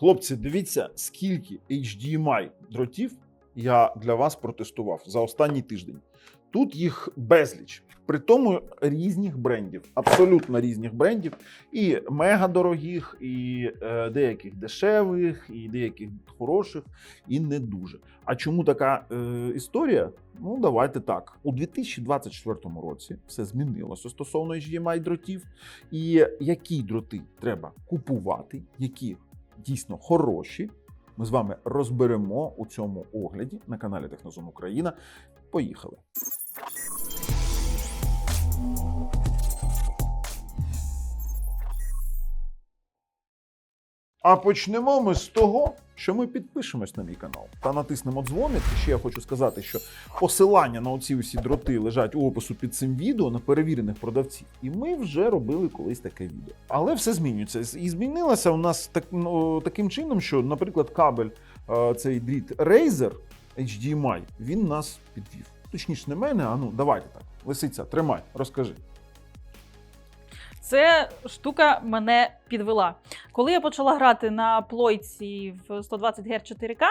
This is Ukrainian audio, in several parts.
Хлопці, дивіться, скільки HDMI дротів я для вас протестував за останній тиждень. Тут їх безліч. При тому різних брендів, абсолютно різних брендів, і мега дорогих, і е, деяких дешевих, і деяких хороших, і не дуже. А чому така е, історія? Ну, давайте так. У 2024 році все змінилося стосовно HDMI дротів. І які дроти треба купувати, які дійсно хороші. Ми з вами розберемо у цьому огляді на каналі Технозум Україна. Поїхали. А почнемо ми з того, що ми підпишемось на мій канал та натиснемо дзвоник. І ще я хочу сказати, що посилання на оці усі дроти лежать у опису під цим відео на перевірених продавців. І ми вже робили колись таке відео. Але все змінюється. І змінилося у нас так, ну, таким чином, що, наприклад, кабель е, цей дріт Razer HDMI, він нас підвів. Точніше, не мене, а ну давайте так. Лисиця, тримай, розкажи. Це штука мене підвела. Коли я почала грати на плойці в 120 Гц 4К,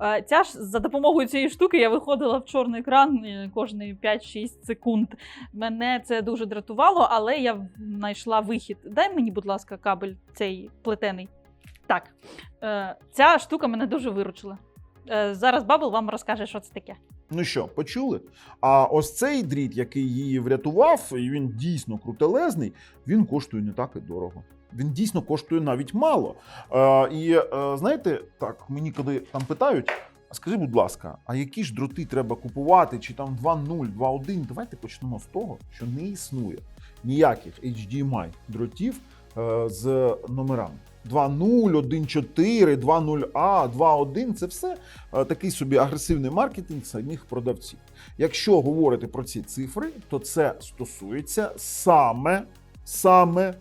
е, ця ж за допомогою цієї штуки я виходила в чорний екран е, кожні 5-6 секунд. Мене це дуже дратувало, але я знайшла вихід. Дай мені, будь ласка, кабель цей плетений. Так, е, ця штука мене дуже виручила. Е, Зараз Бабл вам розкаже, що це таке. Ну що, почули? А ось цей дріт, який її врятував, і він дійсно крутелезний, він коштує не так і дорого. Він дійсно коштує навіть мало. Е, і е, знаєте, так, мені коли там питають. Скажи, будь ласка, а які ж дроти треба купувати? Чи там 2.0, 2.1? Давайте почнемо з того, що не існує ніяких HDMI дротів е, з номерами. 2.0, 1.4, 2.0А, 2.1 це все е, такий собі агресивний маркетинг самих продавців. Якщо говорити про ці цифри, то це стосується саме, саме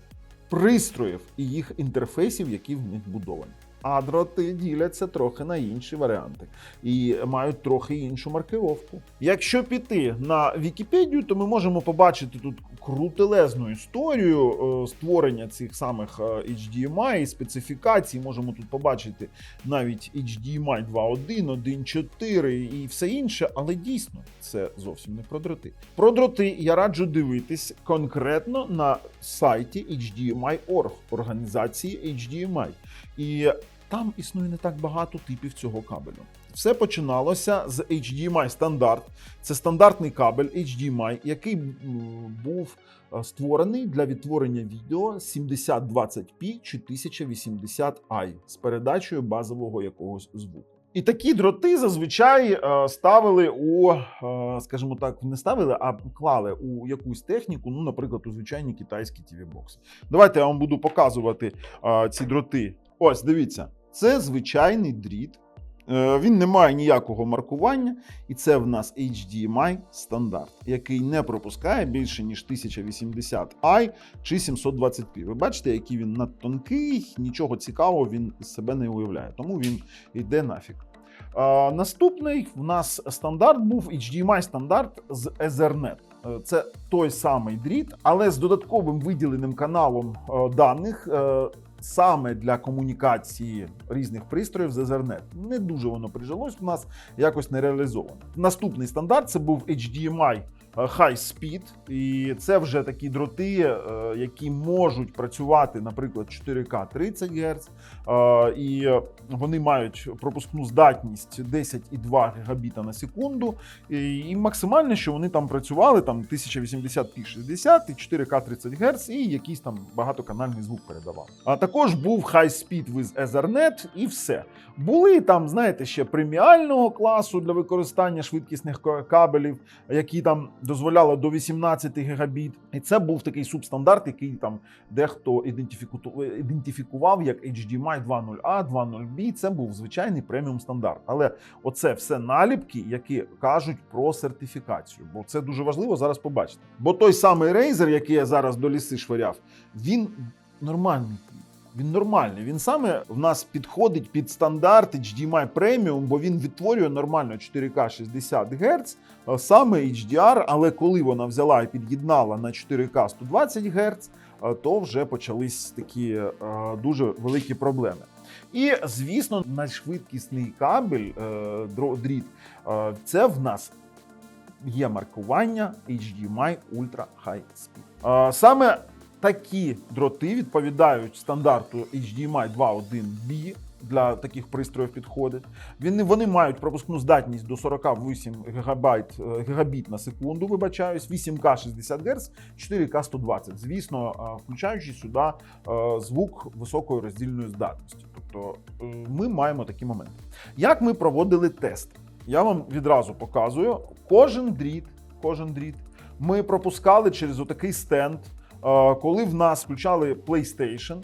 пристроїв і їх інтерфейсів, які в них будовані. А дроти діляться трохи на інші варіанти і мають трохи іншу маркировку. Якщо піти на Вікіпедію, то ми можемо побачити тут крутелезну історію е, створення цих самих е, HDMI і специфікацій. Можемо тут побачити навіть HDMI 2.1, 1.4 і все інше, але дійсно це зовсім не про дроти. Про дроти я раджу дивитись конкретно на сайті HDMI.org, організації HDMI. І там існує не так багато типів цього кабелю. Все починалося з HDMI стандарт. Це стандартний кабель HDMI, який був е, створений для відтворення відео 7020p чи 1080i з передачею базового якогось звуку. І такі дроти зазвичай е, ставили у, е, скажімо так, не ставили, а клали у якусь техніку, ну, наприклад, у звичайні китайські tv бокси Давайте я вам буду показувати ці дроти. Ось, дивіться, це звичайний дріт. Е, Він не має ніякого маркування, і це в нас HDMI стандарт, який не пропускає більше ніж 1080i чи 720p. Ви бачите, який він надтонкий, нічого цікавого він з себе не уявляє, тому він йде нафіг. Наступний в нас стандарт був HDMI стандарт з Ethernet. Е, Це той самий дріт, але з додатковим виділеним каналом е, даних. Саме для комунікації різних пристроїв з Ethernet. Не дуже воно прижилось у нас, якось не реалізовано. Наступний стандарт це був HDMI High Speed, і це вже такі дроти, е, які можуть працювати, наприклад, 4К 30 Гц, е, і вони мають пропускну здатність 10,2 гігабіта на секунду. І, максимально, що вони там працювали, там 1080p 60 і 4К 30 Гц, і якийсь там багатоканальний звук передавав. А також був High Speed with Ethernet і все. Були там, знаєте, ще преміального класу для використання швидкісних кабелів, які там дозволяли до 18 гігабіт. І це був такий субстандарт, який там дехто ідентифіку- ідентифікував як HDMI 2.0A, 2.0B. Це був звичайний преміум стандарт. Але оце все наліпки, які кажуть про сертифікацію. Бо це дуже важливо зараз побачити. Бо той самий Razer, який я зараз до ліси швиряв, він нормальний. Він нормальний. Він саме в нас підходить під стандарт HDMI Premium, бо він відтворює нормально 4К 60 Гц, саме HDR, але коли вона взяла і під'єднала на 4К 120 Гц, то вже почались такі е, дуже великі проблеми. І, звісно, найшвидкісний кабель е, дріт е, це в нас є маркування HDMI Ultra High Speed. Саме такі дроти відповідають стандарту HDMI 2.1B. Для таких пристроїв підходить. Вони, вони мають пропускну здатність до 48 гігабайт, е, гігабіт на секунду, вибачаюсь, 8К 60 Гц, 4К 120. Звісно, е, включаючи сюди е, звук високої роздільної здатності. Тобто ми маємо такі моменти. Як ми проводили тест? Я вам відразу показую. Кожен дріт, кожен дріт ми пропускали через отакий стенд. Коли в нас включали PlayStation,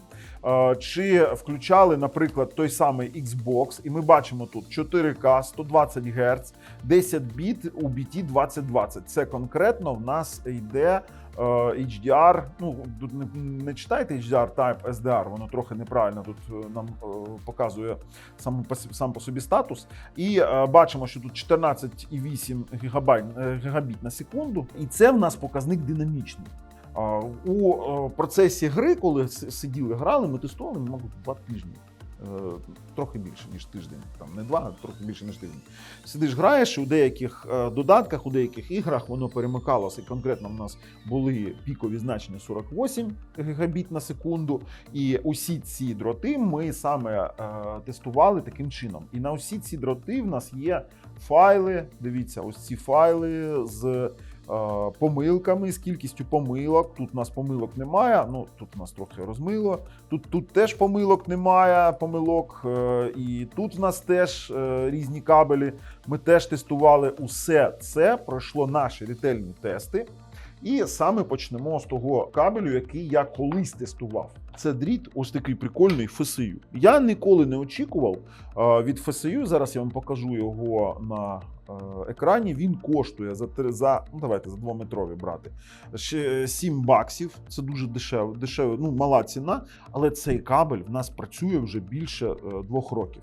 чи включали, наприклад, той самий Xbox, і ми бачимо тут 4К, 120 Гц, 10 біт у BT 2020. Це конкретно в нас йде HDR. Ну тут не, не читайте HDR Type SDR, воно трохи неправильно тут е, нам е, показує сам по, сам по собі статус. І е, бачимо, що тут 14,8 гігабайт, е, гігабіт на секунду, і це в нас показник динамічний. У е, процесі гри, коли сиділи, грали, ми тестували, мабуть, два тижні. Е, Трохи більше, ніж тиждень. Там не два, а трохи більше, ніж тиждень. Сидиш, граєш, у деяких е, додатках, у деяких іграх воно перемикалося. Конкретно в нас були пікові значення 48 гігабіт на секунду. І усі ці дроти ми саме тестували таким чином. І на усі ці дроти в нас є файли. Дивіться, ось ці файли з помилками, з кількістю помилок. Тут у нас помилок немає. Ну тут у нас трохи розмило. Тут, тут теж помилок немає, помилок. е, І тут в нас теж е, різні кабелі. Ми теж тестували усе це. Пройшло наші ретельні тести. І саме почнемо з того кабелю, який я колись тестував. Це дріт, ось такий прикольний FSU. Я ніколи не очікував е, від FSU. Зараз я вам покажу його на е, екрані. Він коштує за за ну давайте за двометрові брати. Ще 7 баксів. Це дуже дешево, дешево, ну мала ціна. Але цей кабель в нас працює вже більше е, двох років.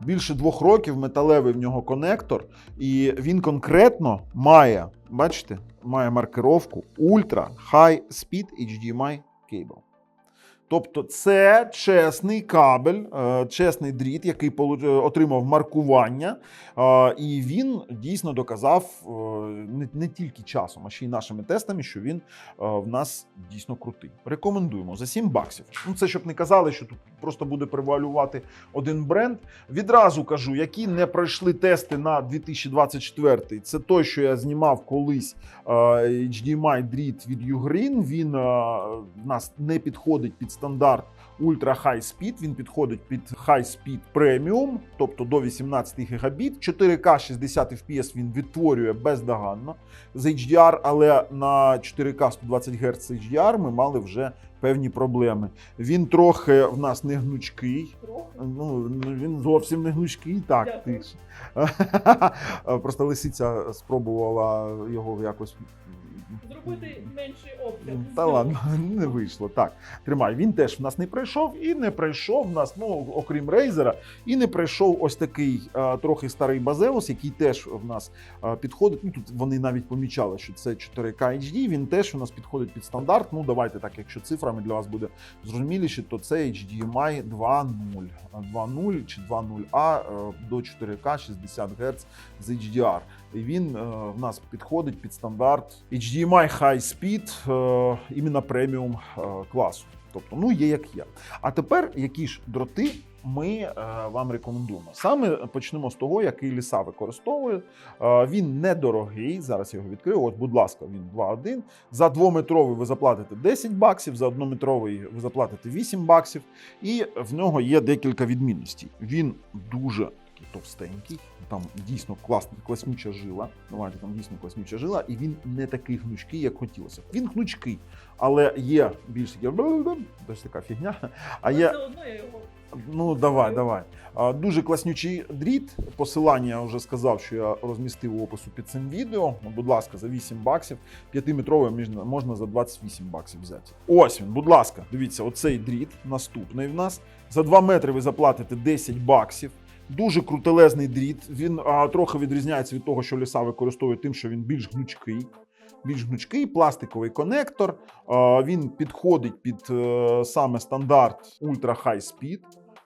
Більше двох років металевий в нього конектор, і він конкретно має, бачите, має маркировку Ultra High Speed HDMI Cable. Тобто це чесний кабель, е, чесний дріт, який е, отримав маркування, е, і він дійсно доказав не, тільки часом, а ще й нашими тестами, що він в нас дійсно крутий. Рекомендуємо за 7 баксів. Ну це щоб не казали, що тут просто буде превалювати один бренд. Відразу кажу, які не пройшли тести на 2024. Це той, що я знімав колись HDMI дріт від Ugreen. Він в нас не підходить під стандарт Ultra High Speed. Він підходить під High Speed Premium, тобто до 18 гігабіт. 4К 60 FPS він відтворює бездоганно з HDR, але на 4К 120 Гц HDR ми мали вже певні проблеми. Він трохи в нас не гнучкий. Ну, він зовсім не гнучкий, так. Ти. Просто лисиця спробувала його якось. Зробити менший обсяг. Та ладно, не вийшло. Так, тримай. Він теж в нас не пройшов і не пройшов в нас, ну окрім рейзера, і не пройшов ось такий а, трохи старий базеус, який теж в нас а, підходить. Ну тут вони навіть помічали, що це 4K HD, Він теж у нас підходить під стандарт. Ну давайте так, якщо цифрами для вас буде зрозуміліше, то це HDMI 2.0, 2.0 чи 2.0A е, до 4К 60 Гц з HDR. І він е, в нас підходить під стандарт HDMI High Speed е, іменно преміум е, класу. Тобто, ну є як є. А тепер які ж дроти ми е, вам рекомендуємо? Саме почнемо з того, який ліса використовує. Він недорогий. Зараз я його відкрию. От, будь ласка, він 2.1. За двометровий ви заплатите 10 баксів, за однометровий ви заплатите 8 баксів. І в нього є декілька відмінностей. Він дуже такий товстенький, там дійсно класна, класнюча жила. Давайте там дійсно класнюча жила, і він не такий гнучкий, як хотілося. Він гнучкий, але є більш ось така фігня. А є я його Ну, давай, давай. Дуже класнючий дріт. Посилання я вже сказав, що я розмістив у опису під цим відео. Ну, будь ласка, за 8 баксів. 5-метровий можна- можна за 28 баксів взяти. Ось він, будь ласка, дивіться, оцей дріт наступний в нас. За 2 метри ви заплатите 10 баксів. Дуже крутелезний дріт. Він а, трохи відрізняється від того, що ліса використовує тим, що він більш гнучкий. Більш гнучкий пластиковий конектор. Він підходить під е, саме стандарт Ultra High Speed.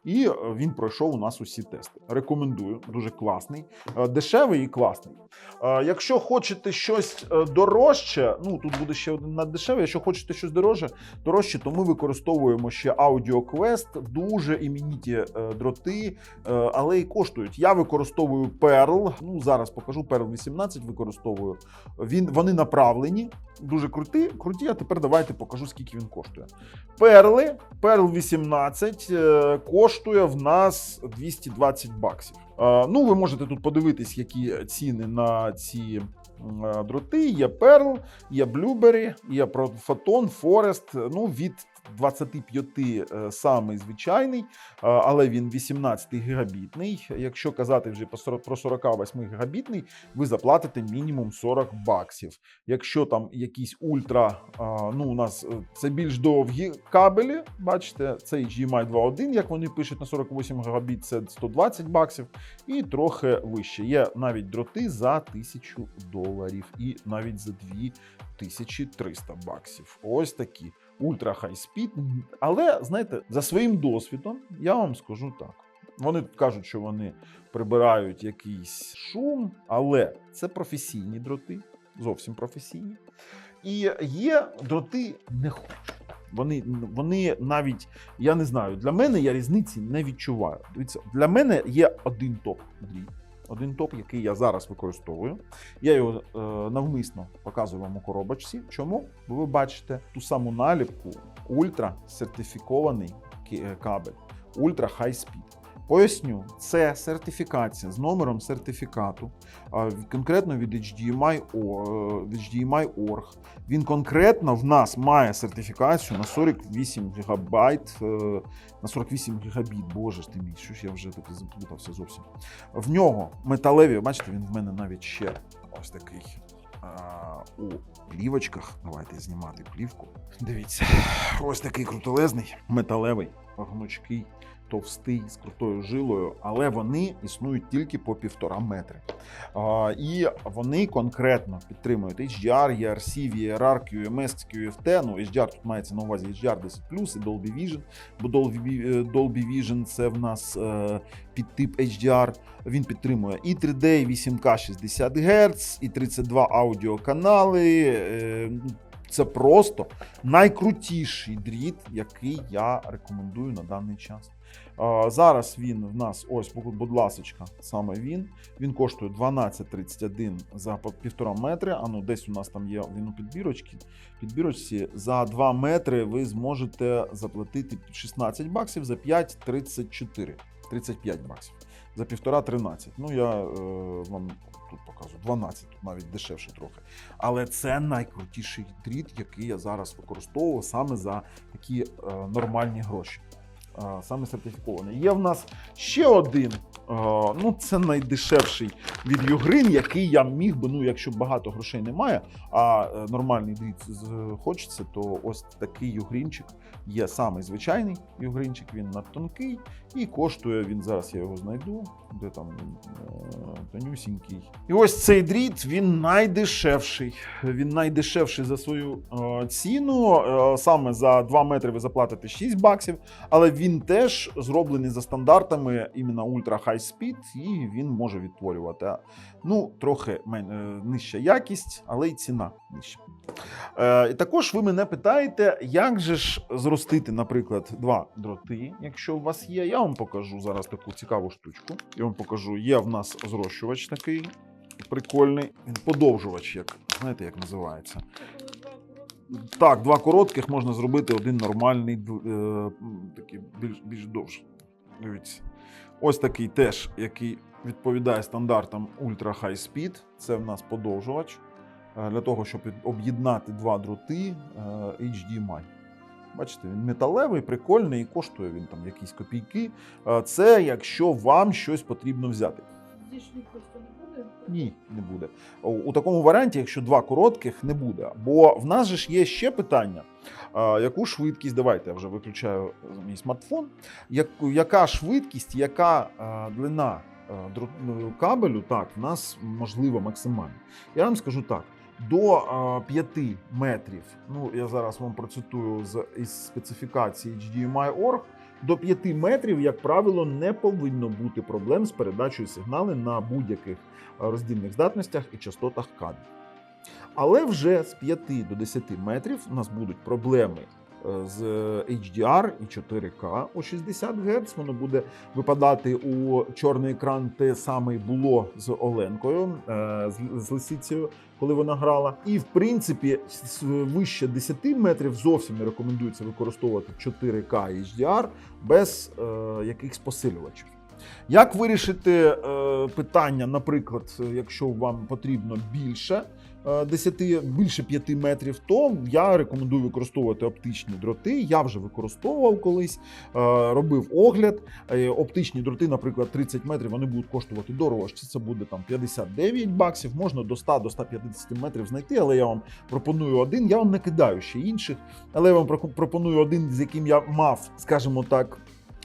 І е, він пройшов у нас усі тести. Рекомендую, дуже класний, е, дешевий і класний. Е, Якщо хочете щось дорожче, ну тут буде ще один наддешевий. Якщо хочете щось дорожче, дорожче, то ми використовуємо ще Audio Quest, дуже імініті дроти, але і коштують. Я використовую Pearl. Ну зараз покажу Pearl 18 використовую. Він вони направлені, дуже круті. Круті. А тепер давайте покажу, скільки він коштує. Перли, Перл 18 е, коштує в нас 220 баксів. Е, Ну, ви можете тут подивитись, які ціни на ці е, дроти. Є Перл, є Blueberry, є Фотон, Форест. Ну, від 25 е, самий звичайний, е, але він 18 гігабітний. Якщо казати вже по 40 про 48 гігабітний, ви заплатите мінімум 40 баксів. Якщо там якісь ультра, ну у нас е, це більш довгі кабелі, бачите, це HDMI 2.1, як вони пишуть на 48 гігабіт, це 120 баксів, і трохи вище. Є навіть дроти за 1000 доларів і навіть за 2300 баксів. Ось такі ультра хай спід. Але знаєте, за своїм досвідом я вам скажу так. Вони кажуть, що вони прибирають якийсь шум, але це професійні дроти, зовсім професійні. І є дроти не хочуть. Вони, вони навіть, я не знаю, для мене я різниці не відчуваю. Дивіться, для мене є один топ дріт. Один топ, який я зараз використовую. Я його е, навмисно показую вам у коробочці. Чому? Бо ви бачите ту саму наліпку ультра сертифікований е, кабель, ультра хай спід. Поясню, це сертифікація з номером сертифікату, конкретно від HDMI, о- е. Він конкретно в нас має сертифікацію на 48 гігабайт, е, на 48 гігабіт. Боже ж ти мій, що ж я вже таки заплутався зовсім. В нього металеві, бачите, він в мене навіть ще ось такий. У плівочках. Давайте знімати плівку. Дивіться, ось такий крутолезний, металевий, гнучкий, товстий, з крутою жилою, але вони існують тільки по півтора метри. І вони конкретно підтримують HDR, ERC, VRR, QMS, QFT. Ну, HDR тут мається на увазі HDR 10 і Dolby Vision, бо Dolby, е, Dolby Vision це в нас е, підтип HDR. Він підтримує і 3D, і 8К 60 Гц, і 32 аудіоканали. Е, Це просто найкрутіший дріт, який я рекомендую на даний час. Зараз він в нас, ось, будь ласочка, саме він. Він коштує 12,31 за півтора метри. А ну десь у нас там є він у підбірочці. Підбірочці за 2 метри ви зможете заплатити 16 баксів за 5 34. 35 баксів. За півтора 13. Ну я е, вам тут покажу 12, тут навіть дешевше трохи. Але це найкрутіший дріт, який я зараз використовую саме за такі е, нормальні гроші. Саме сертифікований. Є в нас ще один. Е, ну, це найдешевший від Югрин, який я міг би, ну, якщо багато грошей немає, а е, нормальний дріт хочеться, то ось такий югрінчик є самий звичайний югринчик, він надтонкий і коштує він зараз. Я його знайду, де там е, тонюсінький. І ось цей дріт він найдешевший. Він найдешевший за свою ціну. Саме за 2 метри ви заплатите 6 баксів, але він теж зроблений за стандартами іменно Ultra High Speed, і він може відтворювати. Ну, трохи е, нижча якість, але й ціна нижча. Е, також ви мене питаєте, як же ж зростити, наприклад, два дроти, якщо у вас є. Я вам покажу зараз таку цікаву штучку. Я вам покажу, є в нас зрощувач такий прикольний. Він подовжувач, як знаєте, як називається. Так, два коротких можна зробити один нормальний, е, такий більш, більш довший. Дивіться. Ось такий теж, який відповідає стандартам Ultra High Speed. Це в нас подовжувач е, для того, щоб об'єднати два дроти е, HDMI. Бачите, він металевий, прикольний і коштує він там якісь копійки. Е, Це якщо вам щось потрібно взяти. Ні, не буде. У, такому варіанті, якщо два коротких, не буде. Бо в нас же ж є ще питання. Яку швидкість? Давайте я вже виключаю мій смартфон. Як, яка швидкість, яка а, длина а, ну, кабелю, так, в нас можливо максимально. Я вам скажу так. До а, 5 метрів, ну я зараз вам процитую з із специфікації HDMI.org, до 5 метрів, як правило, не повинно бути проблем з передачею сигналу на будь-яких е, роздільних здатностях і частотах кадрів. Але вже з 5 до 10 метрів у нас будуть проблеми з HDR і 4К у 60 Гц. Воно буде випадати у чорний екран те саме було з Оленкою, е, з, лисицею, коли вона грала. І в принципі, вище 10 метрів зовсім не рекомендується використовувати 4К і HDR без е, якихось посилювачів. Як вирішити е, питання, наприклад, якщо вам потрібно більше е, 10, більше 5 метрів, то я рекомендую використовувати оптичні дроти. Я вже використовував колись, е, робив огляд. Е, Оптичні дроти, наприклад, 30 метрів, вони будуть коштувати дорожче. Це буде там 59 баксів. Можна до 100 до 150 метрів знайти, але я вам пропоную один. Я вам не кидаю ще інших, але я вам пропоную один, з яким я мав, скажімо так.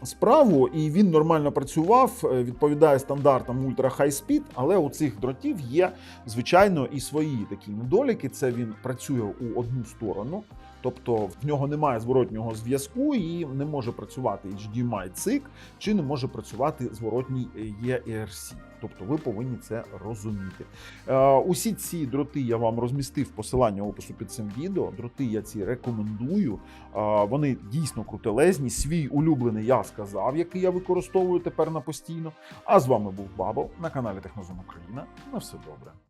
Справу, і він нормально працював, е, відповідає стандартам ультра хай спід, але у цих дротів є, звичайно, і свої такі недоліки. Це він працює у одну сторону, тобто в нього немає зворотнього зв'язку і не може працювати HDMI цик, чи не може працювати зворотній е, ERC. Тобто ви повинні це розуміти. Е, усі ці дроти я вам розмістив посилання опису під цим відео. Дроти я ці рекомендую. Е, вони дійсно крутелезні. Свій улюблений я сказав, який я використовую тепер на постійно. А з вами був Бабо на каналі Технозон Україна. На все добре.